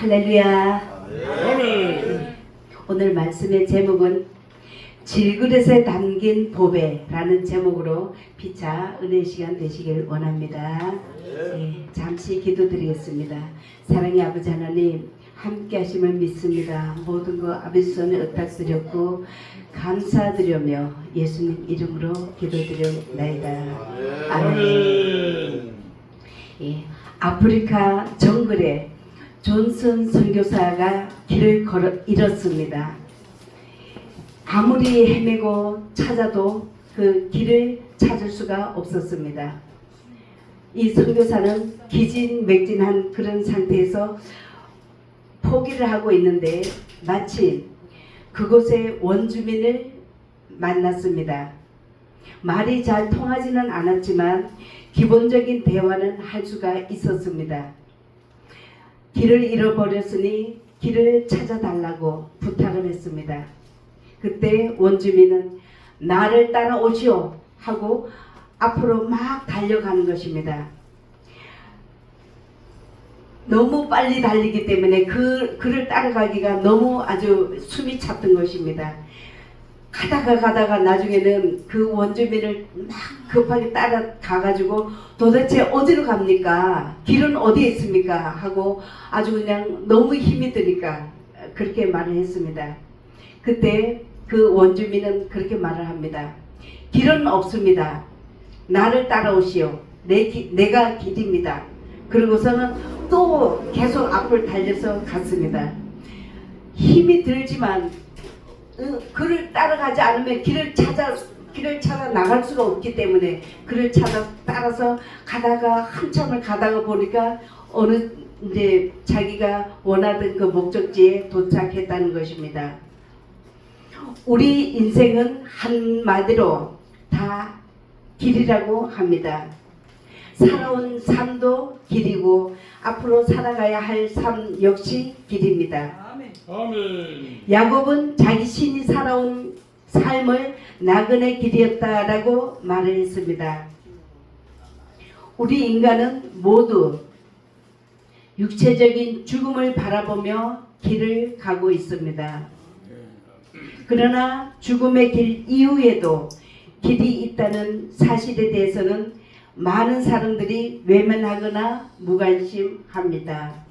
할렐루야. 아멘. 오늘 말씀의 제목은 질그릇에 담긴 보배라는 제목으로 피차 은혜 시간 되시길 원합니다. 예, 잠시 기도드리겠습니다. 사랑의 아버지 하나님 함께 하심을 믿습니다. 모든 거 아버지 손에 의탁드렸고 감사드려며 예수님 이름으로 기도드려나이다. 아멘. 아멘. 예, 아프리카 정글에 존슨 선교사가 길을 걸어 잃었습니다. 아무리 헤매고 찾아도 그 길을 찾을 수가 없었습니다. 이 선교사는 기진맥진한 그런 상태에서 포기를 하고 있는데 마침 그곳의 원주민을 만났습니다. 말이 잘 통하지는 않았지만 기본적인 대화는 할 수가 있었습니다. 길을 잃어버렸으니 길을 찾아달라고 부탁을 했습니다. 그때 원주민은 나를 따라오시오 하고 앞으로 막 달려가는 것입니다. 너무 빨리 달리기 때문에 그 그를 따라가기가 너무 아주 숨이 찼던 것입니다. 가다가 가다가 나중에는 그 원주민을 막 급하게 따라가가지고 도대체 어디로 갑니까? 길은 어디에 있습니까? 하고 아주 그냥 너무 힘이 드니까 그렇게 말을 했습니다. 그때 그 원주민은 그렇게 말을 합니다. 길은 없습니다. 나를 따라오시오. 내 기- 내가 길입니다. 그리고서는 또 계속 앞을 달려서 갔습니다. 힘이 들지만 어, 그를 따라가지 않으면 길을 찾아 길을 찾아 나갈 수가 없기 때문에 그를 찾아 따라서 가다가 한참을 가다가 보니까 어느 이제 자기가 원하던 그 목적지에 도착했다는 것입니다. 우리 인생은 한마디로 다 길이라고 합니다. 살아온 삶도 길이고 앞으로 살아가야 할 삶 역시 길입니다. 아멘. 야곱은 자기 신이 살아온 삶을 나그네 길이었다라고 말을 했습니다. 우리 인간은 모두 육체적인 죽음을 바라보며 길을 가고 있습니다. 그러나 죽음의 길 이후에도 길이 있다는 사실에 대해서는 많은 사람들이 외면하거나 무관심합니다.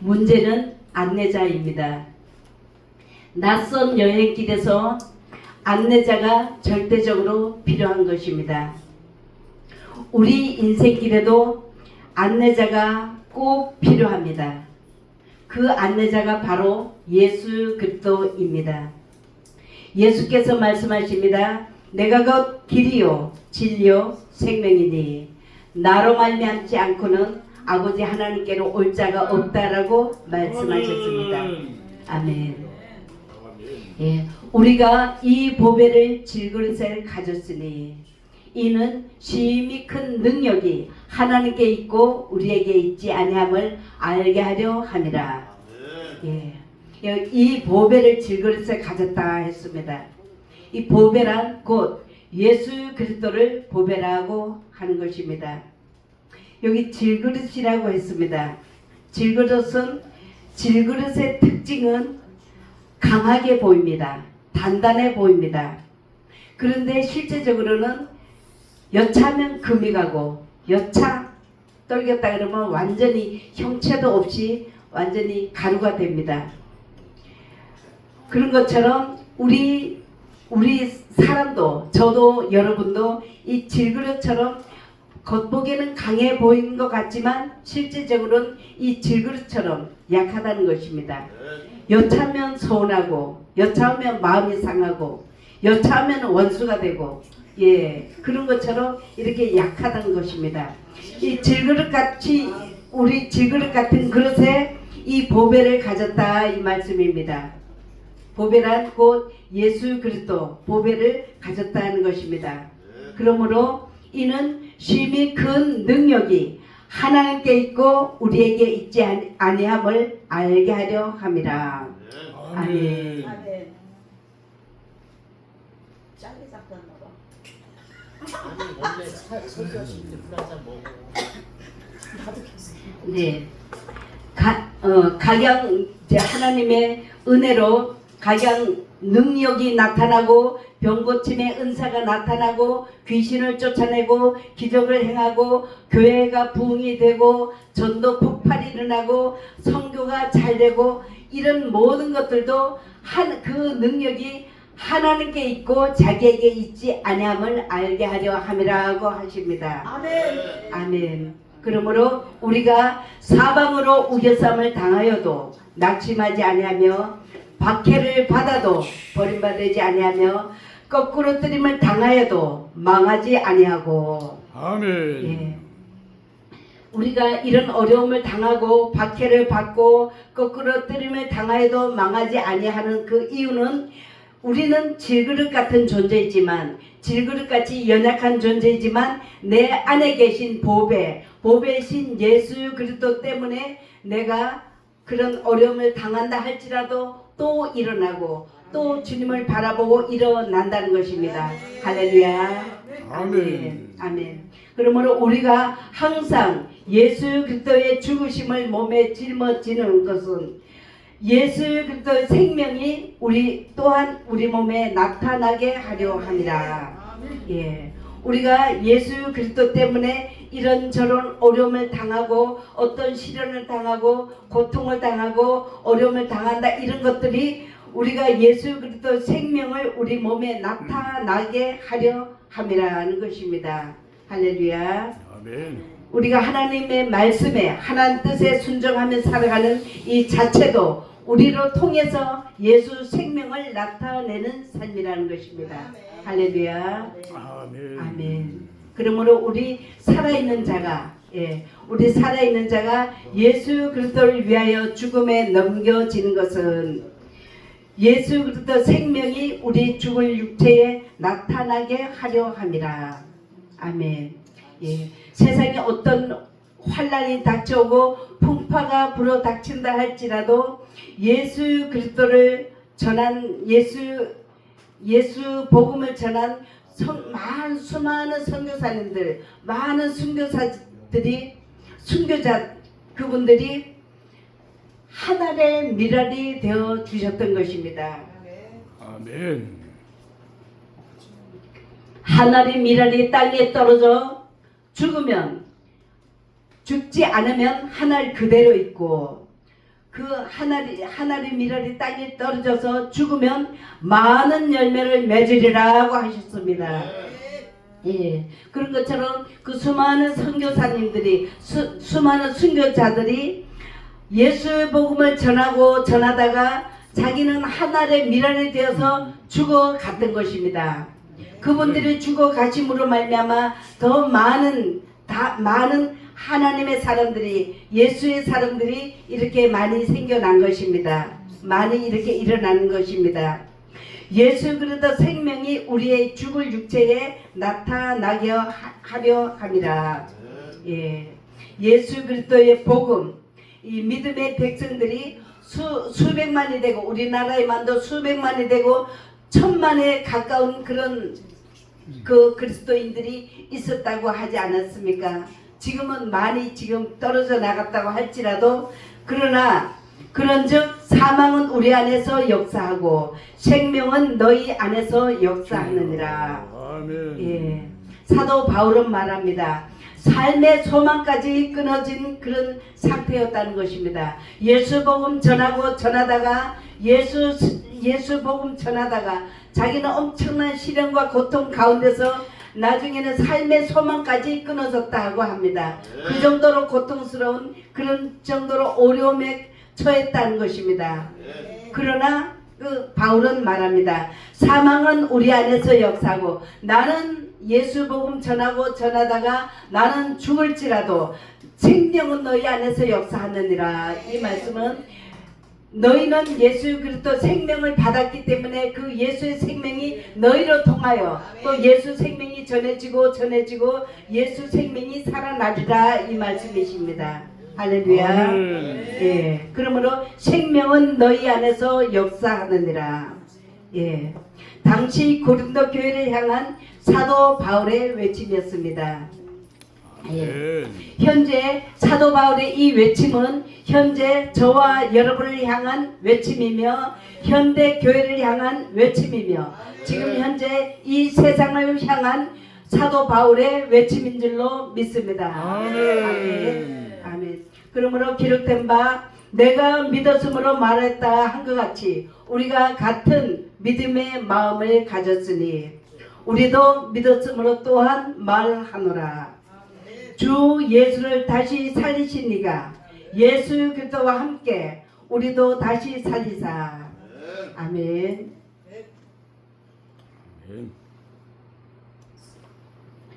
문제는 안내자입니다. 낯선 여행길에서 안내자가 절대적으로 필요한 것입니다. 우리 인생길에도 안내자가 꼭 필요합니다. 그 안내자가 바로 예수 그리스도입니다. 예수께서 말씀하십니다. 내가 곧 길이요 진리요 생명이니 나로 말미암지 않고는 아버지 하나님께로 올 자가 없다라고 말씀하셨습니다. 아멘. 예, 우리가 이 보배를 질그릇에 가졌으니 이는 심히 큰 능력이 하나님께 있고 우리에게 있지 아니함을 알게 하려 함이라. 예, 이 보배를 질그릇에 가졌다 했습니다. 이 보배란 곧 예수 그리스도를 보배라고 하는 것입니다. 여기 질그릇이라고 했습니다. 질그릇은 질그릇의 특징은 강하게 보입니다. 단단해 보입니다. 그런데 실제적으로는 여차하면 금이 가고 여차 떨겼다 그러면 완전히 형체도 없이 완전히 가루가 됩니다. 그런 것처럼 우리 우리 사람도 저도 여러분도 이 질그릇처럼 겉보기에는 강해 보이는 것 같지만 실제적으로는 이 질그릇처럼 약하다는 것입니다. 여차하면 서운하고 여차하면 마음이 상하고 여차하면 원수가 되고 예 그런 것처럼 이렇게 약하다는 것입니다. 이 질그릇 같이 우리 질그릇 같은 그릇에 이 보배를 가졌다 이 말씀입니다. 보배란 곧 예수 그리스도 보배를 가졌다는 것입니다. 그러므로 이는 심히 큰 능력이 하나님께 있고 우리에게 있지 아니- 아니함을 알게 하려 함이라. 아멘. 아멘. 아멘. 짱이 작았나 봐. 아니 원래 사- 설교하실 때물한잔 먹어. 네. 가, 어, 각양 이제 하나님의 은혜로 각양 능력이 나타나고 병고침의 은사가 나타나고 귀신을 쫓아내고 기적을 행하고 교회가 부흥이 되고 전도 폭발이 일어나고 성교가 잘 되고 이런 모든 것들도 한 그 능력이 하나님께 있고 자기에게 있지 아니함을 알게 하려 함이라고 하십니다. 아멘. 아멘. 그러므로 우리가 사방으로 우겨쌈을 당하여도 낙심하지 아니하며 박해를 받아도 버림받지 아니하며 거꾸로 뜨림을 당하여도 망하지 아니하고 아멘. 예. 우리가 이런 어려움을 당하고 박해를 받고 거꾸로 뜨림을 당하여도 망하지 아니하는 그 이유는 우리는 질그릇 같은 존재이지만 질그릇 같이 연약한 존재이지만 내 안에 계신 보배 보배신 예수 그리스도 때문에 내가 그런 어려움을 당한다 할지라도 또 일어나고 또 주님을 바라보고 일어난다는 것입니다. 할렐루야. 아멘. 아멘. 그러므로 우리가 항상 예수 그리스도의 죽으심을 몸에 짊어지는 것은 예수 그리스도의 생명이 우리 또한 우리 몸에 나타나게 하려 함이라. 예. 우리가 예수 그리스도 때문에 이런 저런 어려움을 당하고 어떤 시련을 당하고 고통을 당하고 어려움을 당한다 이런 것들이 우리가 예수 그리스도 생명을 우리 몸에 나타나게 하려 함이라는 것입니다. 할렐루야. 아멘. 우리가 하나님의 말씀에 하나님 뜻에 순종하며 살아가는 이 자체도 우리로 통해서 예수 생명을 나타내는 삶이라는 것입니다. 할렐루야. 아멘. 아멘. 그러므로 우리 살아있는 자가 예, 우리 살아있는 자가 예수 그리스도를 위하여 죽음에 넘겨지는 것은 예수 그리스도 생명이 우리 죽을 육체에 나타나게 하려 함이라. 아멘. 예, 세상에 어떤 환란이 닥쳐오고 풍파가 불어 닥친다 할지라도 예수 그리스도를 전한 예수 예수 복음을 전한 성, 많은 수많은 선교사님들, 많은 순교사들이 순교자 그분들이 하늘의 미랄이 되어 주셨던 것입니다. 아멘. 하늘의 미랄이 땅에 떨어져 죽으면 죽지 않으면 하늘 그대로 있고 그 하늘이 하늘의 미랄이 땅에 떨어져서 죽으면 많은 열매를 맺으리라고 하셨습니다. 예, 그런 것처럼 그 수많은 선교사님들이 수, 수많은 순교자들이 예수의 복음을 전하고 전하다가 자기는 하늘의 미랄이 되어서 죽어갔던 것입니다. 그분들이 죽어 가심으로 말미암아 더 많은 다 많은 하나님의 사람들이 예수의 사람들이 이렇게 많이 생겨난 것입니다. 많이 이렇게 일어나는 것입니다. 예수 그리스도 생명이 우리의 죽을 육체에 나타나게 하- 하려 함이라. 예. 예수 그리스도의 복음 이 믿음의 백성들이 수, 수백만이 되고 우리나라에만도 수백만이 되고 천만에 가까운 그런 그 그리스도인들이 있었다고 하지 않았습니까? 지금은 많이 지금 떨어져 나갔다고 할지라도 그러나 그런즉 사망은 우리 안에서 역사하고 생명은 너희 안에서 역사하느니라. 아멘. 예. 사도 바울은 말합니다. 삶의 소망까지 끊어진 그런 상태였다는 것입니다. 예수 복음 전하고 전하다가 예수 예수 복음 전하다가 자기는 엄청난 시련과 고통 가운데서 나중에는 삶의 소망까지 끊어졌다고 합니다. 그 정도로 고통스러운 그런 정도로 어려움에 처했다는 것입니다. 그러나 그 바울은 말합니다. 사망은 우리 안에서 역사하고 나는 예수 복음 전하고 전하다가 나는 죽을지라도 생명은 너희 안에서 역사하느니라. 이 말씀은 너희는 예수 그리스도 생명을 받았기 때문에 그 예수의 생명이 너희로 통하여 또 예수 생명이 전해지고 전해지고 예수 생명이 살아나리라 이 말씀이십니다. 할렐루야. 아멘. 예. 그러므로 생명은 너희 안에서 역사하느니라. 예. 당시 고린도 교회를 향한 사도 바울의 외침이었습니다. 예. 아멘. 현재 사도 바울의 이 외침은 현재 저와 여러분을 향한 외침이며 현대 교회를 향한 외침이며 지금 현재 이 세상을 향한 사도 바울의 외침인 줄로 믿습니다. 아멘. 아멘. 그러므로 기록된 바 내가 믿었으므로 말했다 한 것 같이 우리가 같은 믿음의 마음을 가졌으니 우리도 믿었으므로 또한 말하노라. 주 예수를 다시 살리시니가 예수 그리스도와 함께 우리도 다시 살리사. 아멘.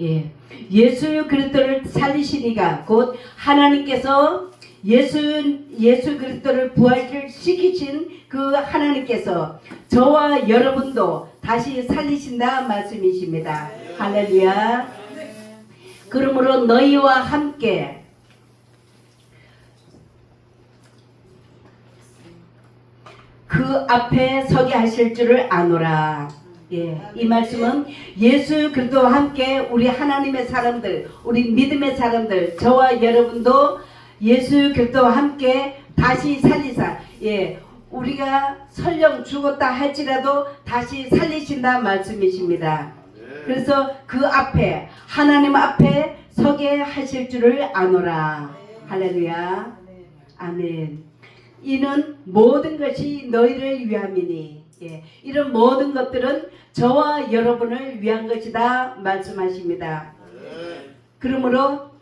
예. 예수 그리스도를 살리시니가 곧 하나님께서 예수 예수 그리스도를 부활시키신 그 하나님께서 저와 여러분도 다시 살리신다 말씀이십니다. 할렐루야. 그러므로 너희와 함께 그 앞에 서게 하실 줄을 아노라. 예, 이 말씀은 예수 그리스도와 함께 우리 하나님의 사람들, 우리 믿음의 사람들, 저와 여러분도 예수 그리스도와 함께 다시 살리사. 예, 우리가 설령 죽었다 할지라도 다시 살리신다 말씀이십니다. 그래서 그 앞에 하나님 앞에 서게 하실 줄을 아노라. 할렐루야. 아멘. 이는 모든 것이 너희를 위함이니 예, 이런 모든 것들은 저와 여러분을 위한 것이다 말씀하십니다. 그러므로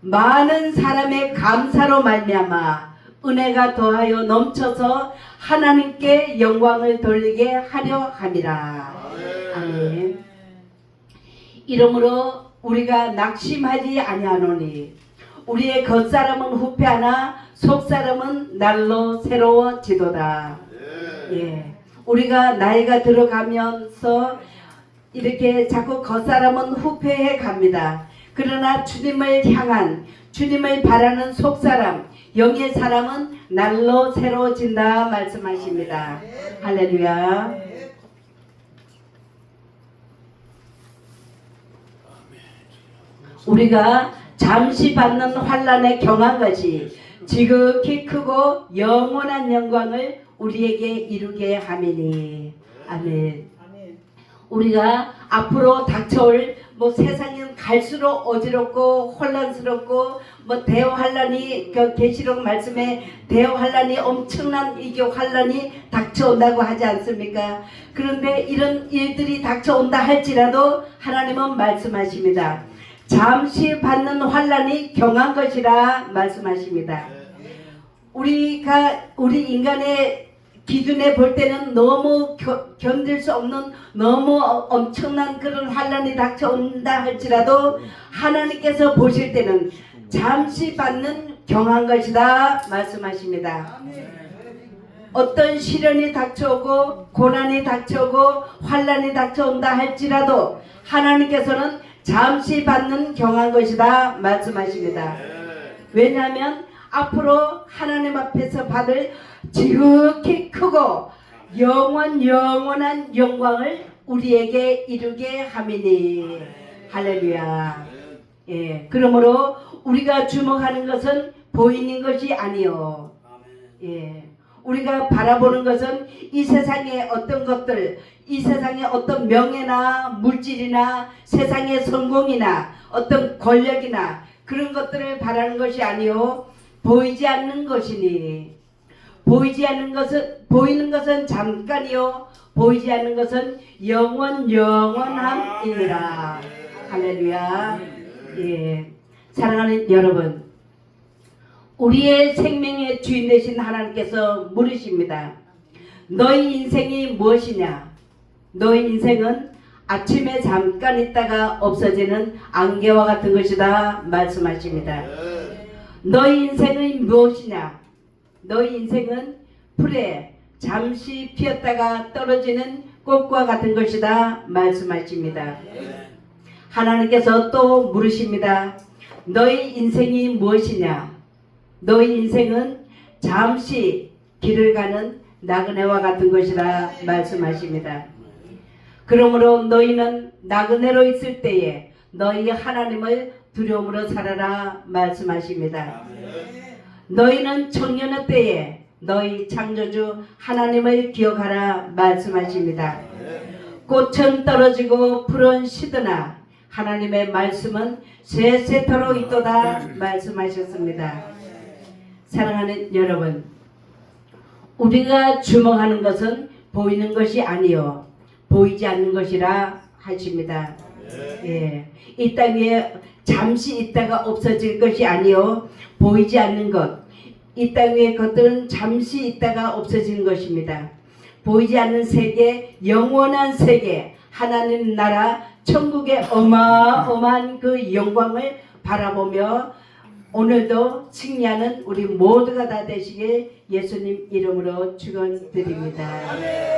많은 사람의 감사로 말미암아 은혜가 더하여 넘쳐서 하나님께 영광을 돌리게 하려 함이라. 아멘. 이러므로 우리가 낙심하지 아니하노니 우리의 겉사람은 후패하나 속사람은 날로 새로워지도다. 예. 우리가 나이가 들어가면서 이렇게 자꾸 겉사람은 후패해 갑니다. 그러나 주님을 향한 주님을 바라는 속사람, 영의 사람은 날로 새로워진다 말씀하십니다. 할렐루야. 우리가 잠시 받는 환란에 경한 것이 지극히 크고 영원한 영광을 우리에게 이루게 하매니 아멘. 우리가 앞으로 닥쳐올 뭐 세상은 갈수록 어지럽고 혼란스럽고 뭐 대환란이 그 계시록 말씀에 대환란이 엄청난 이게 환란이 닥쳐온다고 하지 않습니까? 그런데 이런 일들이 닥쳐온다 할지라도 하나님은 말씀하십니다. 잠시 받는 환란이 경한 것이라 말씀하십니다. 우리가 우리 인간의 기준에 볼 때는 너무 겨- 견딜 수 없는 너무 어- 엄청난 그런 환란이 닥쳐온다 할지라도 하나님께서 보실 때는 잠시 받는 경한 것이다 말씀하십니다. 어떤 시련이 닥쳐오고 고난이 닥쳐오고 환란이 닥쳐온다 할지라도 하나님께서는 잠시 받는 경한 것이다 말씀하십니다. 왜냐하면 앞으로 하나님 앞에서 받을 지극히 크고 영원 영원한 영광을 우리에게 이루게 함이니 할렐루야. 예, 그러므로 우리가 주목하는 것은 보이는 것이 아니요. 예. 우리가 바라보는 것은 이 세상의 어떤 것들, 이 세상의 어떤 명예나 물질이나 세상의 성공이나 어떤 권력이나 그런 것들을 바라는 것이 아니요. 보이지 않는 것이니. 보이지 않는 것은, 보이는 것은 잠깐이요. 보이지 않는 것은 영원, 영원함이니라. 할렐루야. 예. 사랑하는 여러분. 우리의 생명의 주인 되신 하나님께서 물으십니다. 너희 인생이 무엇이냐? 너희 인생은 아침에 잠깐 있다가 없어지는 안개와 같은 것이다 말씀하십니다. 너희 인생이 무엇이냐? 너희 인생은 풀에 잠시 피었다가 떨어지는 꽃과 같은 것이다 말씀하십니다. 하나님께서 또 물으십니다. 너희 인생이 무엇이냐? 너희 인생은 잠시 길을 가는 나그네와 같은 것이라 말씀하십니다. 그러므로 너희는 나그네로 있을 때에 너희 하나님을 두려움으로 살아라 말씀하십니다. 너희는 청년의 때에 너희 창조주 하나님을 기억하라 말씀하십니다. 꽃은 떨어지고 풀은 시드나 하나님의 말씀은 세세토록 있도다 말씀하셨습니다. 사랑하는 여러분, 우리가 주목하는 것은 보이는 것이 아니요 보이지 않는 것이라 하십니다. 예, 이땅 위에 잠시 있다가 없어질 것이 아니요 보이지 않는 것, 이땅 위의 것들은 잠시 있다가 없어지는 것입니다. 보이지 않는 세계, 영원한 세계, 하나님 나라, 천국의 어마어마한 그 영광을 바라보며 오늘도 승리하는 우리 모두가 다 되시길 예수님 이름으로 축원드립니다.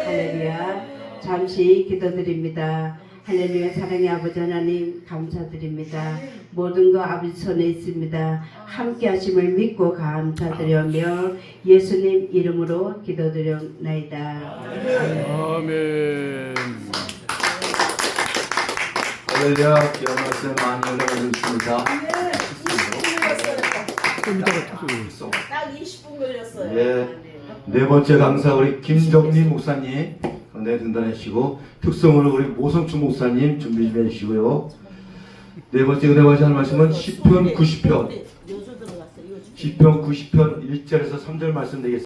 할렐루야. 잠시 기도드립니다. 할렐루야 사랑의 아버지 하나님 감사드립니다. 모든 거 아버지 손에 있습니다. 함께 하심을 믿고 감사드리며 예수님 이름으로 기도드렸나이다. 아멘. 할렐루야 귀한 말씀 많이 주십니다. 딱 20분 걸렸어요. 예. 네 번째 강사 우리 김정민 목사님 네 등단하시고 특성으로 우리 모성춘 목사님 준비 좀 해주시고요. 네 번째 은혜와 할 말씀은 시편 90편 요조 들어갔어. 이거 좀- 시편 90편 1절에서 3절 말씀 되겠습니다.